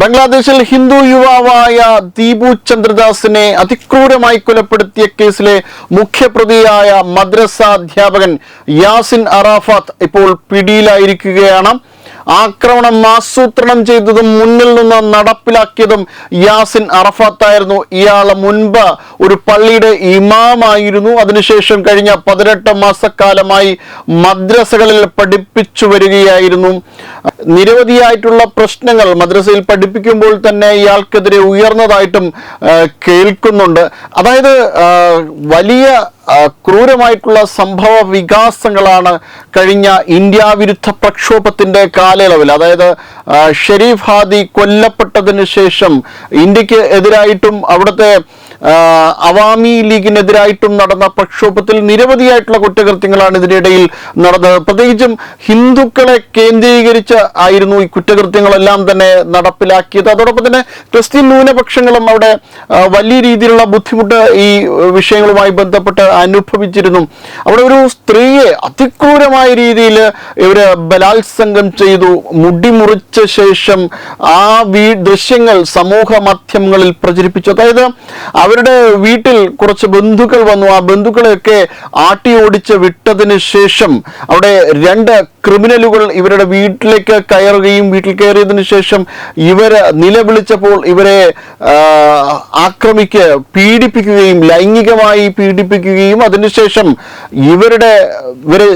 ബംഗ്ലാദേശിൽ ഹിന്ദു യുവാവായ ദീപു ചന്ദ്രദാസിനെ അതിക്രൂരമായി കൊലപ്പെടുത്തിയ കേസിലെ മുഖ്യപ്രതിയായ മദ്രസ അധ്യാപകൻ യാസിൻ അറാഫാത്ത് ഇപ്പോൾ പിടിയിലായിരിക്കുകയാണ്. ആക്രമണം ആസൂത്രണം ചെയ്തതും മുന്നിൽ നിന്ന് നടപ്പിലാക്കിയതും യാസിൻ അറഫാത്തായിരുന്നു. ഇയാൾ മുൻപ് ഒരു പള്ളിയുടെ ഇമാമായിരുന്നു. അതിനുശേഷം കഴിഞ്ഞ പതിനെട്ട് മാസക്കാലമായി മദ്രസകളിൽ പഠിപ്പിച്ചു വരികയായിരുന്നു. നിരവധിയായിട്ടുള്ള പ്രശ്നങ്ങൾ മദ്രസയിൽ പഠിപ്പിക്കുമ്പോൾ തന്നെ ഇയാൾക്കെതിരെ ഉയർന്നതായിട്ടും കേൾക്കുന്നുണ്ട്. അതായത് വലിയ ക്രൂരമായിട്ടുള്ള സംഭവ വികാസങ്ങളാണ് കഴിഞ്ഞ ഇന്ത്യ വിരുദ്ധ പ്രക്ഷോഭത്തിന്റെ കാലയളവിൽ അതായത് ഷെരീഫ് ഹാദി കൊല്ലപ്പെട്ടതിന് ശേഷം ഇന്ത്യയ്ക്ക് എതിരായിട്ടും അവിടുത്തെ അവാമി ലീഗിനെതിരായിട്ടും നടന്ന പ്രക്ഷോഭത്തിൽ നിരവധിയായിട്ടുള്ള കുറ്റകൃത്യങ്ങളാണ് ഇതിനിടയിൽ നടന്നത്. പ്രത്യേകിച്ചും ഹിന്ദുക്കളെ കേന്ദ്രീകരിച്ച് ആയിരുന്നു ഈ കുറ്റകൃത്യങ്ങളെല്ലാം തന്നെ നടപ്പിലാക്കിയത്. അതോടൊപ്പം തന്നെ ക്രിസ്ത്യൻ ന്യൂനപക്ഷങ്ങളും അവിടെ വലിയ രീതിയിലുള്ള ബുദ്ധിമുട്ട് ഈ വിഷയങ്ങളുമായി ബന്ധപ്പെട്ട് അനുഭവിച്ചിരുന്നു. അവിടെ ഒരു സ്ത്രീയെ അതിക്രൂരമായ രീതിയിൽ ഇവർ ബലാത്സംഗം ചെയ്തു. മുടിമുറിച്ച ശേഷം ആ വീ ദൃശ്യങ്ങൾ സമൂഹ മാധ്യമങ്ങളിൽ പ്രചരിപ്പിച്ചു. അതായത് അവരുടെ വീട്ടിൽ കുറച്ച് ബന്ധുക്കൾ വന്നു. ആ ബന്ധുക്കളെയൊക്കെ ആട്ടി ഓടിച്ച് വിട്ടതിന് ശേഷം അവിടെ രണ്ട് ക്രിമിനലുകൾ ഇവരുടെ വീട്ടിലേക്ക് കയറുകയും വീട്ടിൽ കയറിയതിനു ശേഷം ഇവരെ നിലവിളിച്ചപ്പോൾ ഇവരെ ആക്രമിക്ക് പീഡിപ്പിക്കുകയും ലൈംഗികമായി പീഡിപ്പിക്കുകയും അതിനുശേഷം ഇവരുടെ ഇവരെ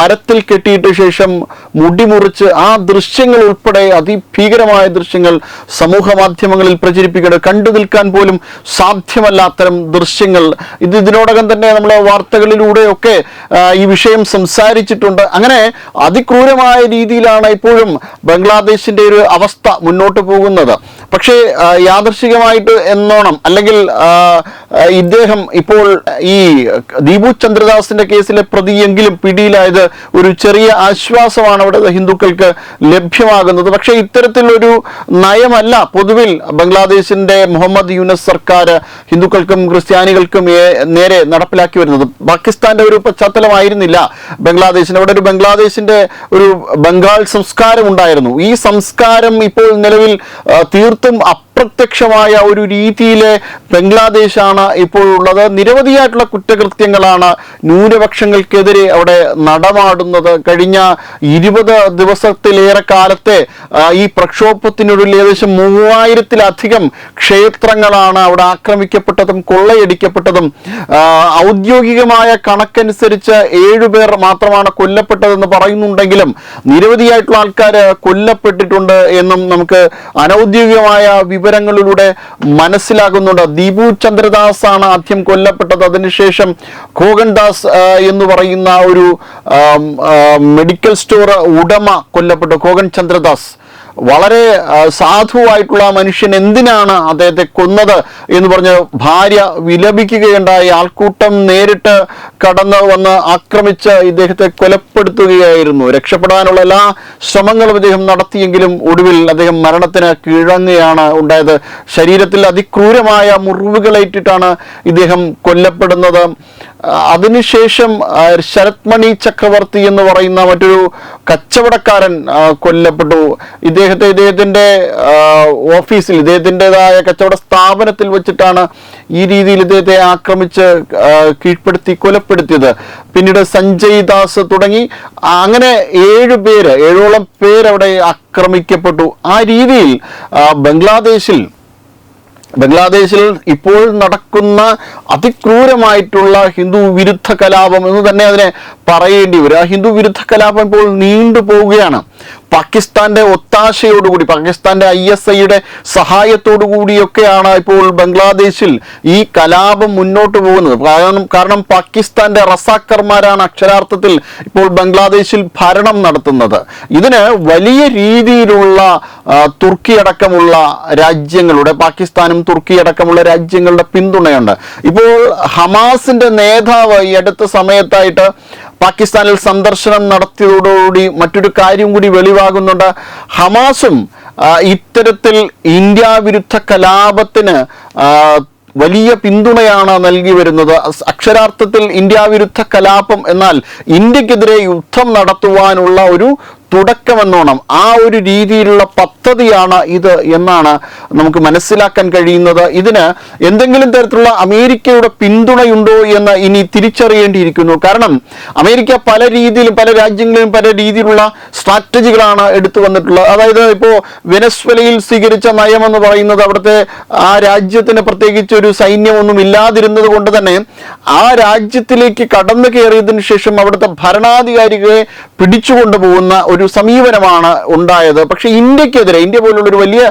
മരത്തിൽ കെട്ടിയിട്ട ശേഷം മുടിമുറിച്ച് ആ ദൃശ്യങ്ങൾ ഉൾപ്പെടെ അതിഭീകരമായ ദൃശ്യങ്ങൾ സമൂഹ മാധ്യമങ്ങളിൽ പ്രചരിപ്പിക്കുന്നത് കണ്ടു നിൽക്കാൻ പോലും സാധ്യമല്ല അത്തരം ദൃശ്യങ്ങൾ. ഇത് ഇതിനോടകം തന്നെ നമ്മൾ വാർത്തകളിലൂടെയൊക്കെ ഈ വിഷയം സംസാരിച്ചിട്ടുണ്ട്. അങ്ങനെ അതിക്രൂരമായ രീതിയിലാണ് ഇപ്പോഴും ബംഗ്ലാദേശിന്റെ ഒരു അവസ്ഥ മുന്നോട്ട് പോകുന്നത്. പക്ഷേ യാദർശികമായിട്ട് എന്നോണം അല്ലെങ്കിൽ ഇദ്ദേഹം ഇപ്പോൾ ഈ ദീപു ചന്ദ്രദാസിന്റെ കേസിലെ പ്രതിയെങ്കിലും പിടിയിലായത് ഒരു ചെറിയ ആശ്വാസമാണ് അവിടെ ഹിന്ദുക്കൾക്ക് ലഭ്യമാകുന്നത്. പക്ഷേ ഇത്തരത്തിലൊരു നയമല്ല പൊതുവിൽ ബംഗ്ലാദേശിന്റെ മുഹമ്മദ് യൂനസ് സർക്കാർ ഹിന്ദുക്കൾക്കും ക്രിസ്ത്യാനികൾക്കും നേരെ നടപ്പിലാക്കി വരുന്നത്. പാകിസ്ഥാന്റെ ഒരു പശ്ചാത്തലമായിരുന്നില്ല. ബംഗ്ലാദേശിന് അവിടെ ഒരു ബംഗ്ലാദേശിന്റെ ഒരു ബംഗാൾ സംസ്കാരം ഉണ്ടായിരുന്നു. ഈ സംസ്കാരം ഇപ്പോൾ നിലവിൽ തീർത്തും അപ്രത്യക്ഷമായ ഒരു രീതിയിലെ ബംഗ്ലാദേശാണ് ഇപ്പോൾ ഉള്ളത്. നിരവധിയായിട്ടുള്ള കുറ്റകൃത്യങ്ങളാണ് ന്യൂനപക്ഷങ്ങൾക്കെതിരെ അവിടെ നടമാടുന്നത്. കഴിഞ്ഞ ഇരുപത് ദിവസത്തിലേറെ കാലത്തെ ഈ പ്രക്ഷോഭത്തിനൊടുവിൽ ഏകദേശം മൂവായിരത്തിലധികം ക്ഷേത്രങ്ങളാണ് അവിടെ ആക്രമിക്കപ്പെട്ടതും കൊള്ളയടിക്കപ്പെട്ടതും. ഔദ്യോഗികമായ കണക്കനുസരിച്ച് ഏഴുപേർ മാത്രമാണ് കൊല്ലപ്പെട്ടതെന്ന് പറയുന്നുണ്ടെങ്കിലും നിരവധിയായിട്ടുള്ള ആൾക്കാർ കൊല്ലപ്പെട്ടിട്ടുണ്ട് എന്നും നമുക്ക് അനൗദ്യോഗികമായ വിവരങ്ങളിലൂടെ മനസ്സിലാകുന്നുണ്ട്. ദീപു ചന്ദ്രദാസ് ആണ് ആദ്യം കൊല്ലപ്പെട്ടത്. അതിനുശേഷം ഖോഗൻദാസ് ദാസ് എന്ന് പറയുന്ന ഒരു മെഡിക്കൽ സ്റ്റോർ ഉടമ കൊല്ലപ്പെട്ടു. ഖോഗൻ ചന്ദ്രദാസ്. വളരെ സാധുവായിട്ടുള്ള മനുഷ്യൻ എന്തിനാണ് അദ്ദേഹത്തെ കൊന്നത് എന്ന് പറഞ്ഞ് ഭാര്യ വിലപിക്കുകയുണ്ടായി. ആൾക്കൂട്ടം നേരിട്ട് കടന്ന് വന്ന് ആക്രമിച്ച് ഇദ്ദേഹത്തെ കൊലപ്പെടുത്തുകയായിരുന്നു. രക്ഷപ്പെടാനുള്ള എല്ലാ ശ്രമങ്ങളും അദ്ദേഹം നടത്തിയെങ്കിലും ഒടുവിൽ അദ്ദേഹം മരണത്തിന് കീഴങ്ങുകയാണ് ഉണ്ടായത്. ശരീരത്തിൽ അതിക്രൂരമായ മുറിവുകളേറ്റിട്ടാണ് ഇദ്ദേഹം കൊല്ലപ്പെടുന്നത്. അതിനുശേഷം ശരത് മണി ചക്രവർത്തി എന്ന് പറയുന്ന മറ്റൊരു കച്ചവടക്കാരൻ കൊല്ലപ്പെട്ടു. ഇദ്ദേഹത്തെ ഇദ്ദേഹത്തിന്റെ ആ, ഓഫീസിൽ ഇദ്ദേഹത്തിന്റെതായ കച്ചവട സ്ഥാപനത്തിൽ വെച്ചിട്ടാണ് ഈ രീതിയിൽ ഇദ്ദേഹത്തെ ആക്രമിച്ച് കീഴ്പ്പെടുത്തി കൊലപ്പെടുത്തിയത്. പിന്നീട് സഞ്ജയ് ദാസ് തുടങ്ങി അങ്ങനെ ഏഴ് പേര് ഏഴോളം പേരവിടെ ആക്രമിക്കപ്പെട്ടു. ആ രീതിയിൽ ബംഗ്ലാദേശിൽ ബംഗ്ലാദേശിൽ ഇപ്പോൾ നടക്കുന്ന അതിക്രൂരമായിട്ടുള്ള ഹിന്ദു വിരുദ്ധ കലാപം എന്ന് തന്നെ അതിനെ പറയേണ്ടി വരും. ആ ഹിന്ദു വിരുദ്ധ കലാപം ഇപ്പോൾ നീണ്ടു പോവുകയാണ് പാകിസ്ഥാന്റെ ഒത്താശയോടുകൂടി പാകിസ്ഥാന്റെ ഐ എസ് ഐയുടെ സഹായത്തോടു കൂടിയൊക്കെയാണ് ഇപ്പോൾ ബംഗ്ലാദേശിൽ ഈ കലാപം മുന്നോട്ട് പോകുന്നത്. കാരണം കാരണം പാകിസ്ഥാന്റെ റസാക്കർമാരാണ് അക്ഷരാർത്ഥത്തിൽ ഇപ്പോൾ ബംഗ്ലാദേശിൽ ഭരണം നടത്തുന്നത്. ഇതിന് വലിയ രീതിയിലുള്ള തുർക്കി അടക്കമുള്ള രാജ്യങ്ങളുടെ പാകിസ്ഥാനും തുർക്കി അടക്കമുള്ള രാജ്യങ്ങളുടെ പിന്തുണയുണ്ട്. ഇപ്പോൾ ഹമാസിന്റെ നേതാവ് ഈ അടുത്ത സമയത്തായിട്ട് പാകിസ്ഥാനിൽ സന്ദർശനം നടത്തിയതോടുകൂടി മറ്റൊരു കാര്യം കൂടി വെളിവാകുന്നുണ്ട്. ഹമാസും ഇത്തരത്തിൽ ഇന്ത്യ വിരുദ്ധ കലാപത്തിന് വലിയ പിന്തുണയാണ് നൽകി വരുന്നത്. അക്ഷരാർത്ഥത്തിൽ ഇന്ത്യ വിരുദ്ധ കലാപം എന്നാൽ ഇന്ത്യക്കെതിരെ യുദ്ധം നടത്തുവാനുള്ള ഒരു തുടക്കമെന്നോണം. ആ ഒരു രീതിയിലുള്ള പദ്ധതിയാണ് ഇത് എന്നാണ് നമുക്ക് മനസ്സിലാക്കാൻ കഴിയുന്നത്. ഇതിന് എന്തെങ്കിലും തരത്തിലുള്ള അമേരിക്കയുടെ പിന്തുണയുണ്ടോ എന്ന് ഇനി തിരിച്ചറിയേണ്ടിയിരിക്കുന്നു. കാരണം അമേരിക്ക പല രീതിയിലും പല രാജ്യങ്ങളിലും പല രീതിയിലുള്ള സ്ട്രാറ്റജികളാണ് എടുത്തു വന്നിട്ടുള്ളത്. അതായത് ഇപ്പോൾ വെനസ്വലയിൽ സ്വീകരിച്ച നയം എന്ന് പറയുന്നത് അവിടുത്തെ ആ രാജ്യത്തിന് പ്രത്യേകിച്ച് ഒരു സൈന്യമൊന്നും ഇല്ലാതിരുന്നത് കൊണ്ട് തന്നെ ആ രാജ്യത്തിലേക്ക് കടന്നു കയറിയതിനു ശേഷം അവിടുത്തെ ഭരണാധികാരികളെ പിടിച്ചുകൊണ്ടുപോകുന്ന ഒരു സമീപനമാണ് ഉണ്ടായത്. പക്ഷേ ഇന്ത്യക്കെതിരെ ഇന്ത്യ പോലുള്ള ഒരു വലിയ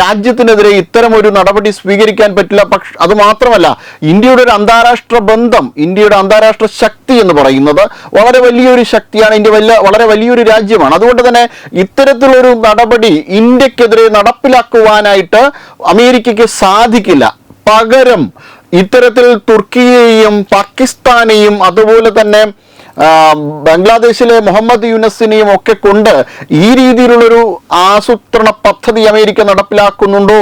രാജ്യത്തിനെതിരെ ഇത്തരം ഒരു നടപടി സ്വീകരിക്കാൻ പറ്റില്ല. പക്ഷെ അത് മാത്രമല്ല ഇന്ത്യയുടെ ഒരു അന്താരാഷ്ട്ര ബന്ധം ഇന്ത്യയുടെ അന്താരാഷ്ട്ര ശക്തി എന്ന് പറയുന്നത് വളരെ വലിയൊരു ശക്തിയാണ്. ഇന്ത്യ വലിയ വളരെ വലിയൊരു രാജ്യമാണ്. അതുകൊണ്ട് തന്നെ ഇത്തരത്തിലൊരു നടപടി ഇന്ത്യക്കെതിരെ നടപ്പിലാക്കുവാനായിട്ട് അമേരിക്കയ്ക്ക് സാധിക്കില്ല. പകരം ഇത്തരത്തിൽ തുർക്കിയെയും പാകിസ്ഥാനെയും അതുപോലെ തന്നെ ബംഗ്ലാദേശിലെ മുഹമ്മദ് യുനസിനെയും ഒക്കെ കൊണ്ട് ഈ രീതിയിലുള്ളൊരു ആസൂത്രണ പദ്ധതി അമേരിക്ക നടപ്പിലാക്കുന്നുണ്ടോ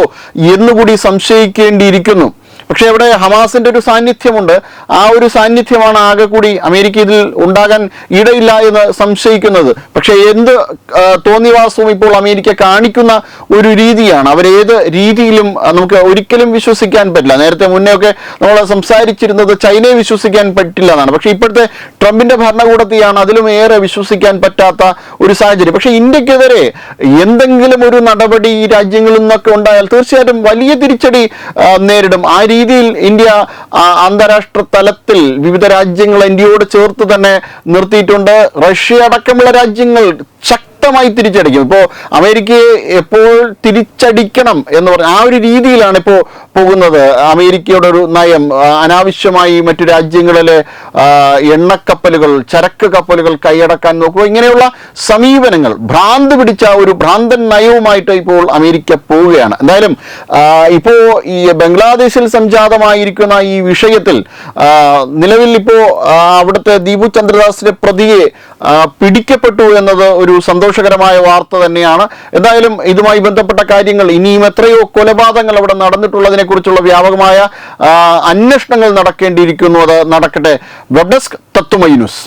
എന്നുകൂടി സംശയിക്കേണ്ടിയിരിക്കുന്നു. പക്ഷേ അവിടെ ഹമാസിന്റെ ഒരു സാന്നിധ്യമുണ്ട്. ആ ഒരു സാന്നിധ്യമാണ് ആകെ കൂടി അമേരിക്ക ഇതിൽ ഉണ്ടാകാൻ ഇടയില്ല എന്ന് സംശയിക്കുന്നത്. പക്ഷേ എന്ത് തോന്നിവാസവും ഇപ്പോൾ അമേരിക്ക കാണിക്കുന്ന ഒരു രീതിയാണ്. അവരേത് രീതിയിലും നമുക്ക് ഒരിക്കലും വിശ്വസിക്കാൻ പറ്റില്ല. നേരത്തെ മുന്നേ ഒക്കെ നമ്മൾ സംസാരിച്ചിരുന്നത് ചൈനയെ വിശ്വസിക്കാൻ പറ്റില്ല എന്നാണ്. പക്ഷേ ഇപ്പോഴത്തെ ട്രംപിന്റെ ഭരണകൂടത്തെയാണ് അതിലും ഏറെ വിശ്വസിക്കാൻ പറ്റാത്ത ഒരു സാഹചര്യം. പക്ഷേ ഇന്ത്യക്കെതിരെ എന്തെങ്കിലും ഒരു നടപടി ഈ രാജ്യങ്ങളിൽ നിന്നൊക്കെ ഉണ്ടായാൽ തീർച്ചയായിട്ടും വലിയ തിരിച്ചടി നേരിടും. ആ രീതിയിൽ ഇന്ത്യ അന്താരാഷ്ട്ര തലത്തിൽ വിവിധ രാജ്യങ്ങൾ ഇന്ത്യയോട് ചേർത്ത് തന്നെ നിർത്തിയിട്ടുണ്ട്. റഷ്യ അടക്കമുള്ള രാജ്യങ്ങൾ ശക്തമായി തിരിച്ചടിക്കും. ഇപ്പോൾ അമേരിക്കയെ എപ്പോൾ തിരിച്ചടിക്കണം എന്ന് പറഞ്ഞ ആ ഒരു രീതിയിലാണ് ഇപ്പോൾ പോകുന്നത്. അമേരിക്കയുടെ ഒരു നയം അനാവശ്യമായി മറ്റു രാജ്യങ്ങളിലെ എണ്ണക്കപ്പലുകൾ ചരക്ക് കപ്പലുകൾ കൈയടക്കാൻ നോക്കുക. ഇങ്ങനെയുള്ള സമീപനങ്ങൾ ഭ്രാന്ത് പിടിച്ച ഒരു ഭ്രാന്തൻ നയവുമായിട്ട് ഇപ്പോൾ അമേരിക്ക പോവുകയാണ്. എന്തായാലും ഇപ്പോ ഇപ്പോൾ ഈ ബംഗ്ലാദേശിൽ സംജാതമായിരിക്കുന്ന ഈ വിഷയത്തിൽ നിലവിൽ ഇപ്പോൾ അവിടുത്തെ ദീപു ചന്ദ്രദാസിന്റെ പ്രതിയെ പിടിക്കപ്പെട്ടു എന്നത് ഒരു സന്തോഷകരമായ വാർത്ത തന്നെയാണ്. എന്തായാലും ഇതുമായി ബന്ധപ്പെട്ട കാര്യങ്ങൾ ഇനിയും എത്രയോ കൊലപാതകങ്ങൾ അവിടെ നടന്നിട്ടുള്ളതിനെ കുറിച്ചുള്ള വ്യാപകമായ അന്വേഷണങ്ങൾ നടക്കേണ്ടിയിരിക്കുന്നു. അത് നടക്കട്ടെ. Web desk Tatwamayi news.